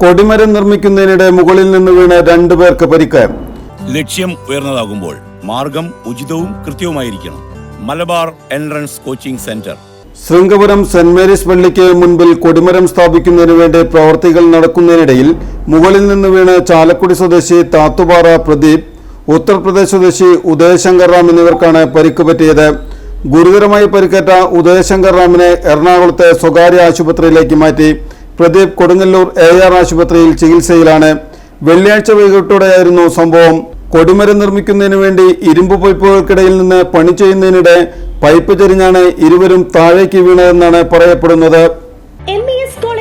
കൊടിമരം നിർമ്മിക്കുന്നതിനിടെ മുകളിൽ നിന്ന് വീണ് രണ്ടുപേർക്ക് പരിക്ക് ലക്ഷ്യം ഉയർന്നതാകുമ്പോൾ മാർഗം ഉചിതവും കൃത്യവുമായിരിക്കണം. Malabar entrance coaching centre. Sringapuram Saint Mary's പള്ളിക്ക് മുൻപിൽ കൊടിമരം സ്ഥാപിക്കുന്നതിന് വേണ്ടി പ്രവർത്തികൾ നടക്കുന്നതിനിടയിൽ മുകളിൽ നിന്ന് വീണ് ചാലക്കുടി സ്വദേശി താത്തുപാറ പ്രദീപ് ഉത്തർപ്രദേശ് സ്വദേശി ഉദയശങ്കർ റാം എന്നിവർക്കാണ് പരിക്ക് പറ്റിയത്. ഗുരുതരമായി പരിക്കേറ്റ ഉദയശങ്കർ റാമിനെ എറണാകുളത്തെ സ്വകാര്യ ആശുപത്രിയിലേക്ക് മാറ്റി. പ്രദീപ് കൊടുങ്ങല്ലൂർ എ ആർ ആശുപത്രിയിൽ ചികിത്സയിലാണ്. വെള്ളിയാഴ്ച വൈകിട്ടോടെയായിരുന്നു സംഭവം. കൊടിമരം നിർമ്മിക്കുന്നതിന് വേണ്ടി ഇരുമ്പ് പൈപ്പുകൾക്കിടയിൽ നിന്ന് പണി ചെയ്യുന്നതിനിടെ പൈപ്പ് ചെരിഞ്ഞാണ് ഇരുവരും താഴേക്ക് വീണതെന്നാണ് പറയപ്പെടുന്നത്. M E